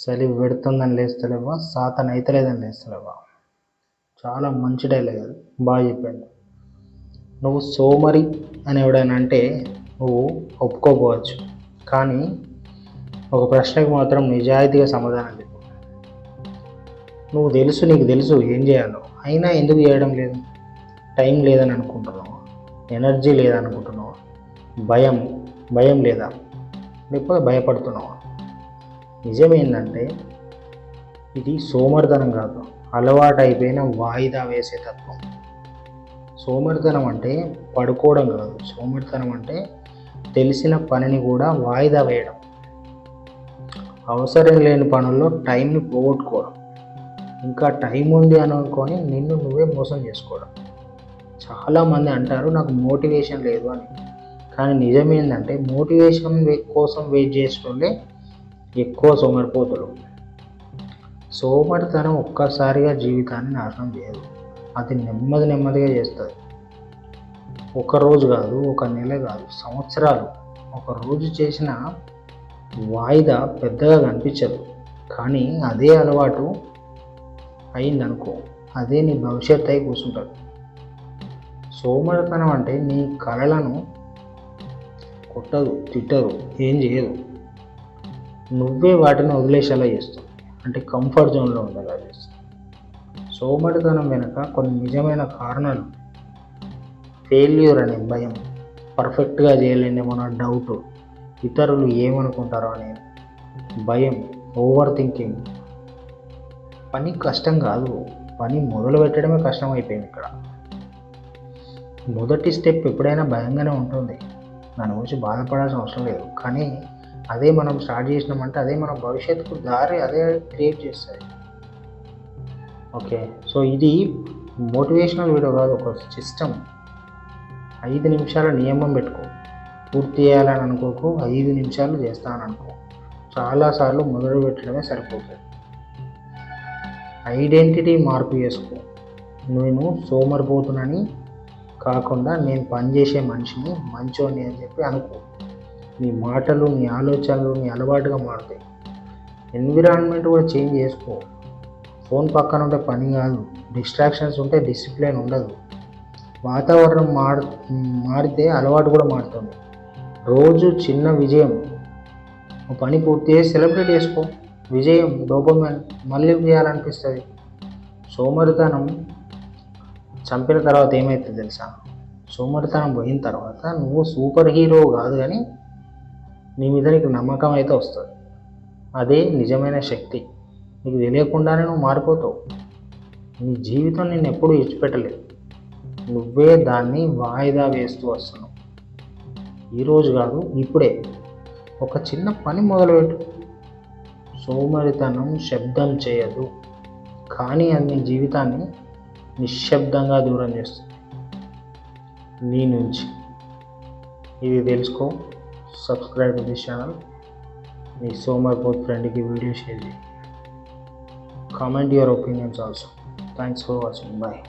చలి పెడుతుందని లేస్తలేవా? సాతన అయితలేదని లేస్తలేవా? చాలా మంచి డైలాగ్ అది. బాగా చెప్పాడు. నువ్వు సోమరి అని ఎవడైనా అంటే నువ్వు ఒప్పుకోపోవచ్చు కానీ ఒక ప్రశ్నకు మాత్రం నిజాయితీగా సమాధానం చెప్పు. నువ్వు తెలుసు నీకు తెలుసు ఏం చేయాలో. అయినా ఎందుకు చేయడం లేదు? టైం లేదని అనుకుంటున్నావు? ఎనర్జీ లేదనుకుంటున్నావు? భయం భయం లేదా? లేకపోతే భయపడుతున్నావా? నిజమేంటంటే ఇది సోమర్ధనం కాదు. అలవాటు అయిపోయిన వాయిదా వేసే తత్వం. సోమర్ధనం అంటే పడుకోవడం కాదు. సోమర్ధనం అంటే తెలిసిన పనిని కూడా వాయిదా వేయడం. అవసరం లేని పనుల్లో టైంని పోగొట్టుకోవడం. ఇంకా టైం ఉంది అని అనుకొని నిన్ను నువ్వే మోసం చేసుకోవడం. చాలామంది అంటారు నాకు మోటివేషన్ లేదు అని. కానీ నిజమేందంటే మోటివేషన్ కోసం వెయిట్ చేసుకుంటే ఎక్కువ సోమరిపోతులు. సోమరితనం ఒక్కసారిగా జీవితాన్ని నాశనం చేయదు. అది నెమ్మది నెమ్మదిగా చేస్తుంది. ఒక రోజు కాదు ఒక నెల కాదు సంవత్సరాలు. ఒక రోజు చేసిన వాయిదా పెద్దగా కనిపించదు. కానీ అదే అలవాటు అయిందనుకో అదే నీ భవిష్యత్ అయి కూర్చుంటాడు సోమరితనం అంటే నీ కళలను కొట్టదు తిట్టదు ఏం చేయదు. నువ్వే వాటిని వదిలేసేలా చేస్తావు. అంటే కంఫర్ట్ జోన్లో ఉండేలా చేస్తావు. సోమరితనం వెనుక కొన్ని నిజమైన కారణాలు ఫెయిల్యూర్ అనే భయం పర్ఫెక్ట్గా చేయలేనేమో నా డౌట్ ఇతరులు ఏమనుకుంటారో అనే భయం ఓవర్ థింకింగ్ పని కష్టం కాదు పని మొదలు పెట్టడమే కష్టం అయిపోయింది ఇక్కడ. మొదటి స్టెప్ ఎప్పుడైనా భయంగానే ఉంటుంది. దాని గురించి బాధపడాల్సిన అవసరం లేదు. కానీ అదే మనం స్టార్ట్ చేసినామంటే అదే మన భవిష్యత్తుకు దారి అదే క్రియేట్ చేస్తుంది. ఓకే సో ఇది మోటివేషనల్ వీడియో కాదు ఒక సిస్టమ్ ఐదు నిమిషాల నియమం పెట్టుకో. పూర్తి చేయాలని అనుకోకు ఐదు నిమిషాలు చేస్తాను అనుకో చాలాసార్లు మొదలు పెట్టడమే సరిపోతుంది. ఐడెంటిటీ మార్పు చేసుకో. నేను సోమరిపోతునని కాకుండా నేను పనిచేసే మనిషిని మంచోని అని చెప్పి అనుకో. నీ మాటలు నీ ఆలోచనలు నీ అలవాటుగా మారుతాయి. ఎన్విరాన్మెంట్ కూడా చేంజ్ చేసుకో. ఫోన్ పక్కన ఉంటే పని కాదు. డిస్ట్రాక్షన్స్ ఉంటే డిసిప్లిన్ ఉండదు. వాతావరణం మార్ మారితే అలవాటు కూడా మారుతుంది. రోజు చిన్న విజయం. పని పూర్తి చేసి సెలబ్రేట్ చేసుకో. విజయం డోపమైన్ మళ్ళీ చేయాలనిపిస్తుంది. సోమరితనం చంపిన తర్వాత ఏమవుతుంది తెలుసా? సోమరితనం పోయిన తర్వాత నువ్వు సూపర్ హీరో కాదు కానీ నీ మీద నీకు నమ్మకం అయితే వస్తుంది. అదే నిజమైన శక్తి. నీకు తెలియకుండానే నువ్వు మారిపోతావు. నీ జీవితం నేను ఎప్పుడూ ఇచ్చిపెట్టలేదు నువ్వే దాన్ని వాయిదా వేస్తూ వస్తున్నావు. ఈరోజు కాదు ఇప్పుడే. ఒక చిన్న పని మొదలుపెట్టు. సోమరితనం శబ్దం చేయదు. కానీ అది నీ జీవితాన్ని నిశ్శబ్దంగా దూరం చేస్తుంది. నీ నుంచి. ఇది తెలుసుకో. సబ్స్క్రైబ్ టు దిస్ ఛానల్ మీ సోమర్పోత్ ఫ్రెండ్కి వీడియో షేర్ చేయి comment your opinions also thanks for watching bye